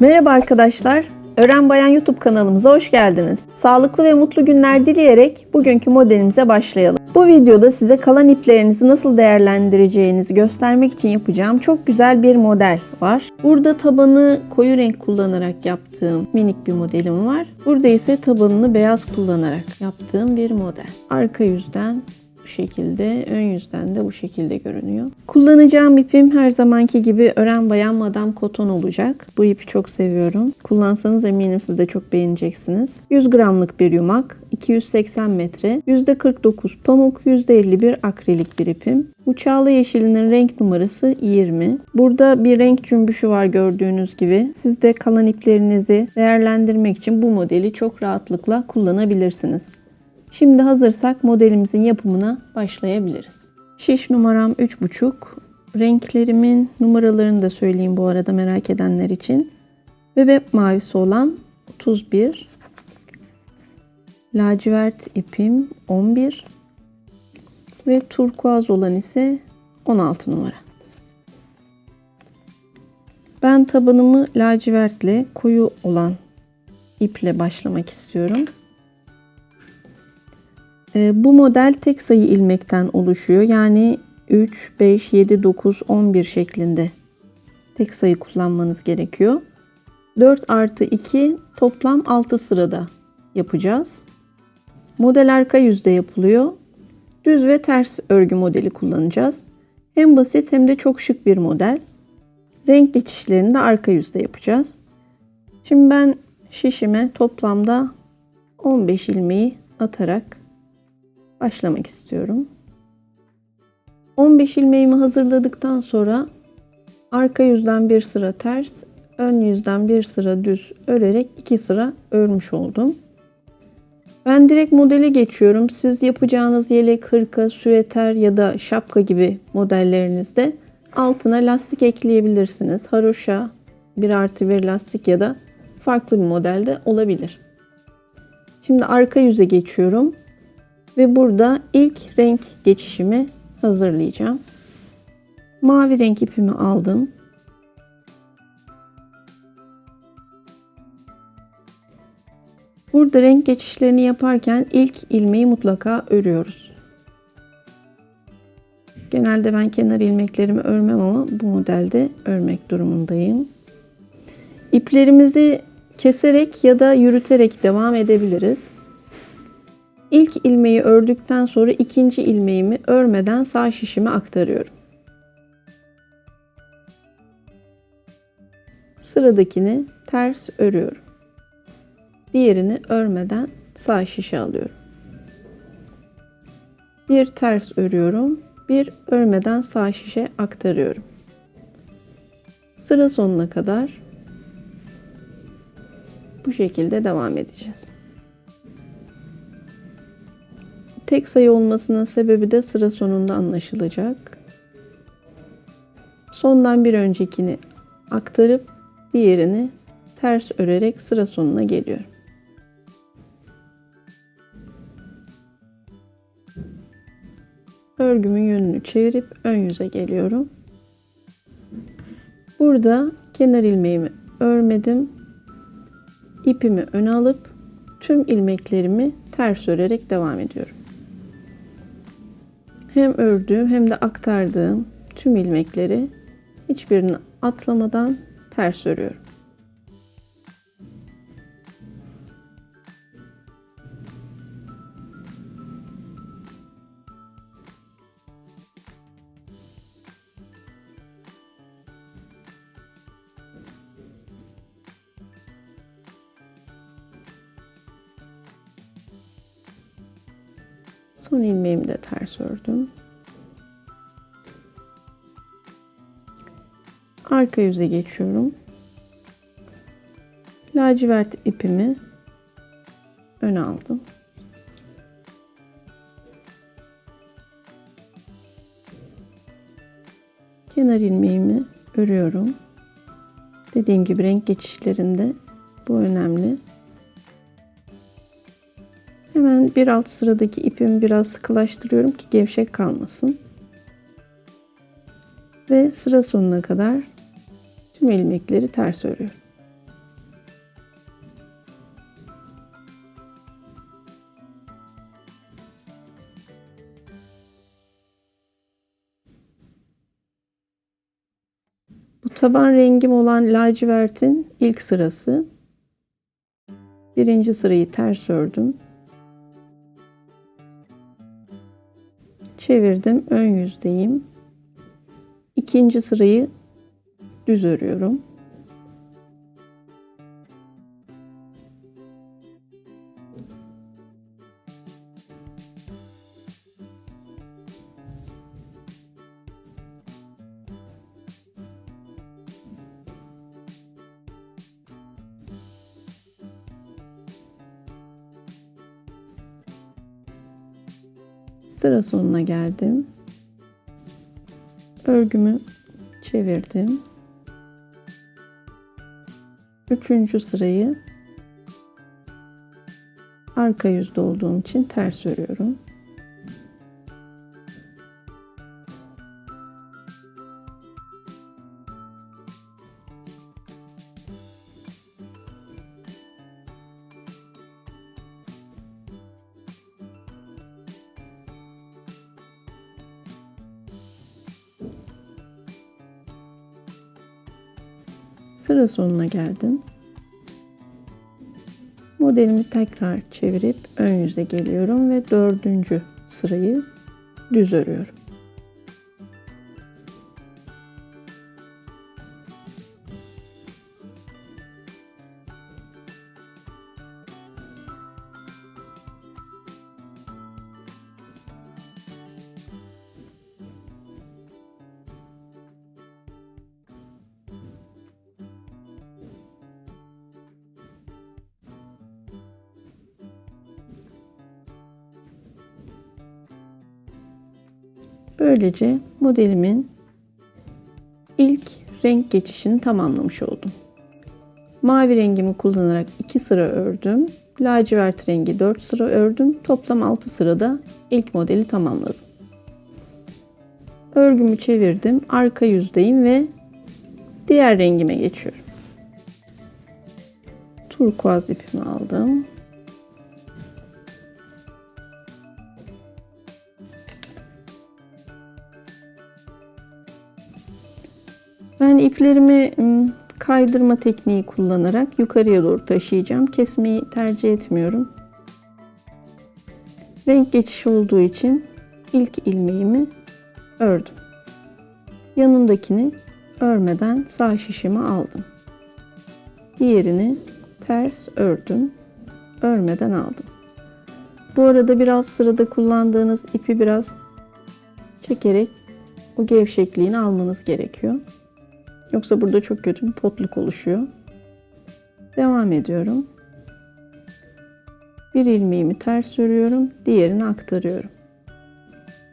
Merhaba arkadaşlar. Öğren Bayan YouTube kanalımıza hoş geldiniz. Sağlıklı ve mutlu günler dileyerek bugünkü modelimize başlayalım. Bu videoda size kalan iplerinizi nasıl değerlendireceğinizi göstermek için yapacağım çok güzel bir model var. Burada tabanı koyu renk kullanarak yaptığım minik bir modelim var. Burada ise tabanını beyaz kullanarak yaptığım bir model. Arka yüzden bu şekilde, ön yüzden de bu şekilde görünüyor. Kullanacağım ipim her zamanki gibi Ören Bayan Madame Koton olacak. Bu ipi çok seviyorum. Kullansanız eminim siz de çok beğeneceksiniz. 100 gramlık bir yumak, 280 metre, %49 pamuk, %51 akrilik bir ipim. Uçağlı yeşilinin renk numarası 20. Burada bir renk cümbüşü var gördüğünüz gibi. Siz de kalan iplerinizi değerlendirmek için bu modeli çok rahatlıkla kullanabilirsiniz. Şimdi hazırsak modelimizin yapımına başlayabiliriz. Şiş numaram 3,5. Renklerimin numaralarını da söyleyeyim bu arada merak edenler için. Bebek mavisi olan 31. Lacivert ipim 11. Ve turkuaz olan ise 16 numara. Ben tabanımı lacivertle koyu olan iple başlamak istiyorum. Ee, bu model tek sayı ilmekten oluşuyor. Yani 3, 5, 7, 9, 11 şeklinde tek sayı kullanmanız gerekiyor. 4 artı 2 toplam 6 sırada yapacağız. Model arka yüzde yapılıyor. Düz ve ters örgü modeli kullanacağız. Hem basit hem de çok şık bir model. Renk geçişlerini de arka yüzde yapacağız. Şimdi ben şişime toplamda 15 ilmeği atarak başlamak istiyorum. 15 ilmeğimi hazırladıktan sonra arka yüzden bir sıra ters, ön yüzden bir sıra düz örerek iki sıra örmüş oldum. Ben direkt modele geçiyorum. Siz yapacağınız yelek, hırka, süeter ya da şapka gibi modellerinizde altına lastik ekleyebilirsiniz. Haroşa, bir artı bir lastik ya da farklı bir modelde olabilir. Şimdi arka yüze geçiyorum. Ve burada ilk renk geçişimi hazırlayacağım. Mavi renk ipimi aldım. Burada renk geçişlerini yaparken ilk ilmeği mutlaka örüyoruz. Genelde ben kenar ilmeklerimi örmem ama bu modelde örmek durumundayım. İplerimizi keserek ya da yürüterek devam edebiliriz. İlk ilmeği ördükten sonra ikinci ilmeğimi örmeden sağ şişime aktarıyorum. Sıradakini ters örüyorum. Diğerini örmeden sağ şişe alıyorum. Bir ters örüyorum, bir örmeden sağ şişe aktarıyorum. Sıra sonuna kadar bu şekilde devam edeceğiz. Tek sayı olmasının sebebi de sıra sonunda anlaşılacak. Sondan bir öncekini aktarıp diğerini ters örerek sıra sonuna geliyorum. Örgümün yönünü çevirip ön yüze geliyorum. Burada kenar ilmeğimi örmedim. İpimi öne alıp tüm ilmeklerimi ters örerek devam ediyorum hem ördüğüm hem de aktardığım tüm ilmekleri hiçbirini atlamadan ters örüyorum. Arka yüze geçiyorum. Lacivert ipimi öne aldım. Kenar ilmeğimi örüyorum. Dediğim gibi renk geçişlerinde bu önemli. Hemen bir alt sıradaki ipimi biraz sıkılaştırıyorum ki gevşek kalmasın. Ve sıra sonuna kadar Tüm ilmekleri ters örüyorum. Bu taban rengim olan lacivertin ilk sırası. Birinci sırayı ters ördüm. Çevirdim. Ön yüzdeyim. İkinci sırayı düz örüyorum. Sıra sonuna geldim. Örgümü çevirdim. Üçüncü sırayı arka yüzde olduğum için ters örüyorum. Sıra sonuna geldim. Modelimi tekrar çevirip ön yüze geliyorum ve dördüncü sırayı düz örüyorum. Böylece modelimin ilk renk geçişini tamamlamış oldum. Mavi rengimi kullanarak 2 sıra ördüm. Lacivert rengi 4 sıra ördüm. Toplam 6 sırada ilk modeli tamamladım. Örgümü çevirdim. Arka yüzdeyim ve diğer rengime geçiyorum. Turkuaz ipimi aldım. Ben iplerimi kaydırma tekniği kullanarak yukarıya doğru taşıyacağım. Kesmeyi tercih etmiyorum. Renk geçişi olduğu için ilk ilmeğimi ördüm. Yanındakini örmeden sağ şişimi aldım. Diğerini ters ördüm. Örmeden aldım. Bu arada biraz sırada kullandığınız ipi biraz çekerek o gevşekliğini almanız gerekiyor. Yoksa burada çok kötü bir potluk oluşuyor. Devam ediyorum. Bir ilmeğimi ters örüyorum, diğerini aktarıyorum.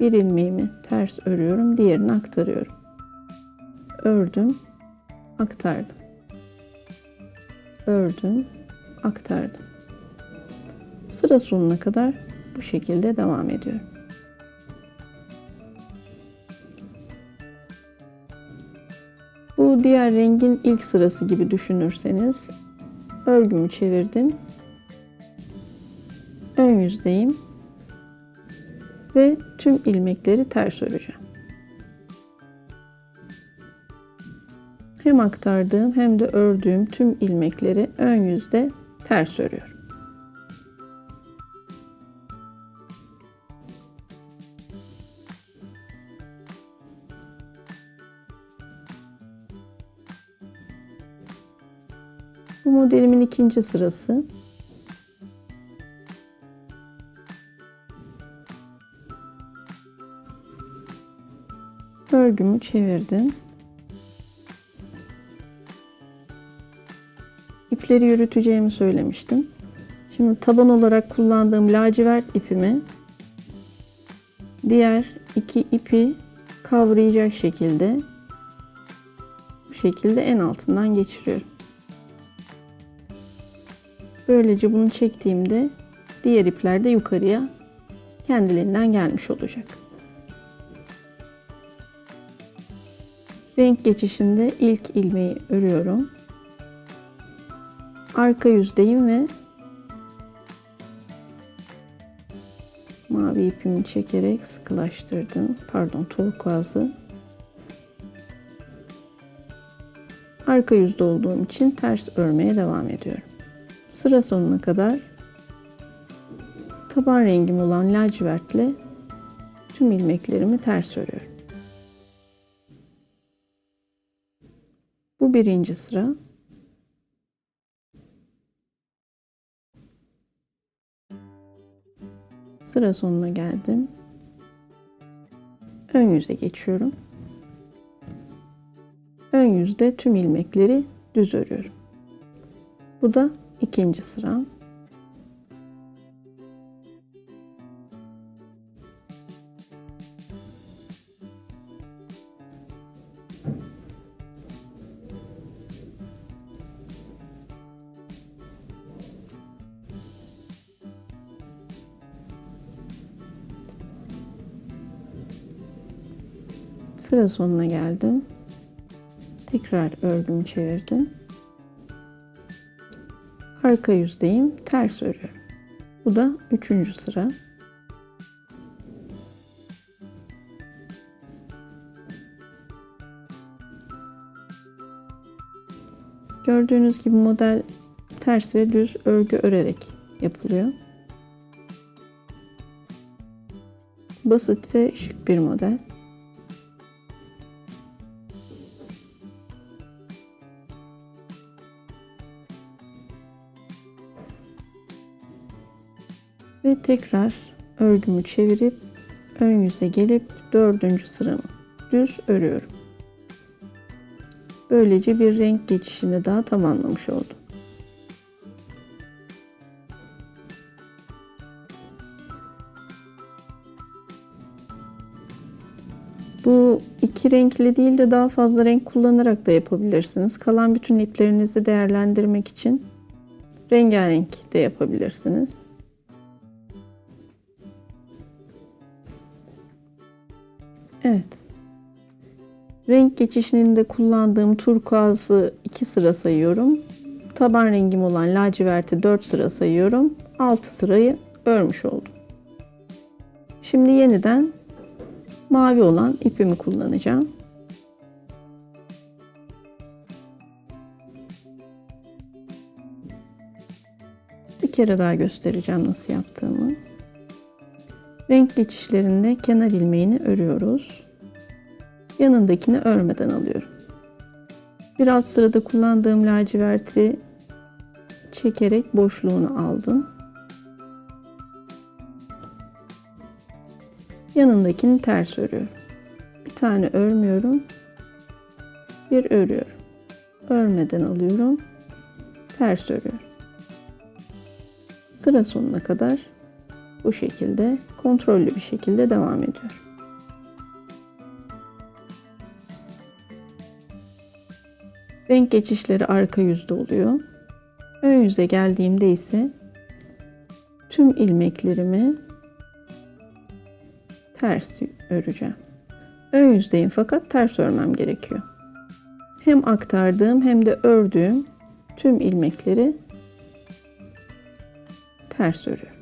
Bir ilmeğimi ters örüyorum, diğerini aktarıyorum. Ördüm, aktardım. Ördüm, aktardım. Sıra sonuna kadar bu şekilde devam ediyorum. Bu diğer rengin ilk sırası gibi düşünürseniz örgümü çevirdim. Ön yüzdeyim. Ve tüm ilmekleri ters öreceğim. Hem aktardığım hem de ördüğüm tüm ilmekleri ön yüzde ters örüyorum. Modelimin ikinci sırası. Örgümü çevirdim. İpleri yürüteceğimi söylemiştim. Şimdi taban olarak kullandığım lacivert ipimi diğer iki ipi kavrayacak şekilde bu şekilde en altından geçiriyorum. Böylece bunu çektiğimde diğer ipler de yukarıya kendiliğinden gelmiş olacak. Renk geçişinde ilk ilmeği örüyorum. Arka yüzdeyim ve mavi ipimi çekerek sıkılaştırdım. Pardon turkuazı. Arka yüzde olduğum için ters örmeye devam ediyorum. Sıra sonuna kadar taban rengim olan lacivertle tüm ilmeklerimi ters örüyorum. Bu birinci sıra. Sıra sonuna geldim. Ön yüze geçiyorum. Ön yüzde tüm ilmekleri düz örüyorum. Bu da ikinci sıram. Sıra sonuna geldim. Tekrar örgümü çevirdim. Arka yüzdeyim. Ters örüyorum. Bu da üçüncü sıra. Gördüğünüz gibi model ters ve düz örgü örerek yapılıyor. Basit ve şık bir model. Ve tekrar örgümü çevirip ön yüze gelip dördüncü sıramı düz örüyorum. Böylece bir renk geçişini daha tamamlamış oldum. Bu iki renkli değil de daha fazla renk kullanarak da yapabilirsiniz. Kalan bütün iplerinizi değerlendirmek için rengarenk de yapabilirsiniz. Evet. Renk geçişinde kullandığım turkuazı 2 sıra sayıyorum. Taban rengim olan laciverti 4 sıra sayıyorum. 6 sırayı örmüş oldum. Şimdi yeniden mavi olan ipimi kullanacağım. Bir kere daha göstereceğim nasıl yaptığımı. Renk geçişlerinde kenar ilmeğini örüyoruz. Yanındakini örmeden alıyorum. Bir alt sırada kullandığım laciverti çekerek boşluğunu aldım. Yanındakini ters örüyorum. Bir tane örmüyorum. Bir örüyorum. Örmeden alıyorum. Ters örüyorum. Sıra sonuna kadar bu şekilde kontrollü bir şekilde devam ediyorum. Renk geçişleri arka yüzde oluyor. Ön yüze geldiğimde ise tüm ilmeklerimi ters öreceğim. Ön yüzdeyim fakat ters örmem gerekiyor. Hem aktardığım hem de ördüğüm tüm ilmekleri ters örüyorum.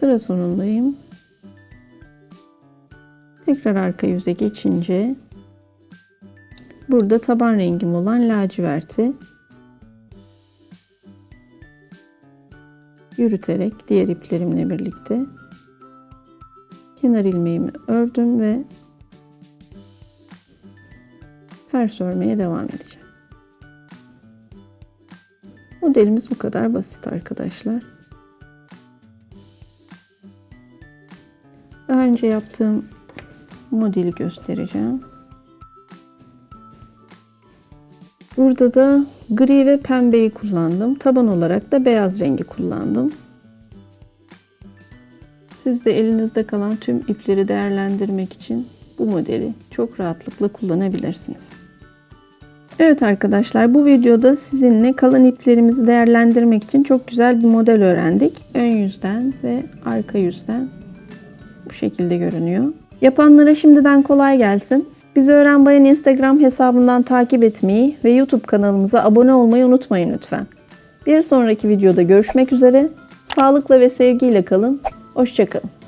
Sıra sonundayım. Tekrar arka yüze geçince burada taban rengim olan laciverti yürüterek diğer iplerimle birlikte kenar ilmeğimi ördüm ve ters örmeye devam edeceğim. Modelimiz bu kadar basit arkadaşlar. Önce yaptığım modeli göstereceğim. Burada da gri ve pembeyi kullandım. Taban olarak da beyaz rengi kullandım. Siz de elinizde kalan tüm ipleri değerlendirmek için bu modeli çok rahatlıkla kullanabilirsiniz. Evet arkadaşlar bu videoda sizinle kalan iplerimizi değerlendirmek için çok güzel bir model öğrendik. Ön yüzden ve arka yüzden bu şekilde görünüyor. Yapanlara şimdiden kolay gelsin. Bizi Öğren Bayan Instagram hesabından takip etmeyi ve YouTube kanalımıza abone olmayı unutmayın lütfen. Bir sonraki videoda görüşmek üzere. Sağlıkla ve sevgiyle kalın. Hoşçakalın.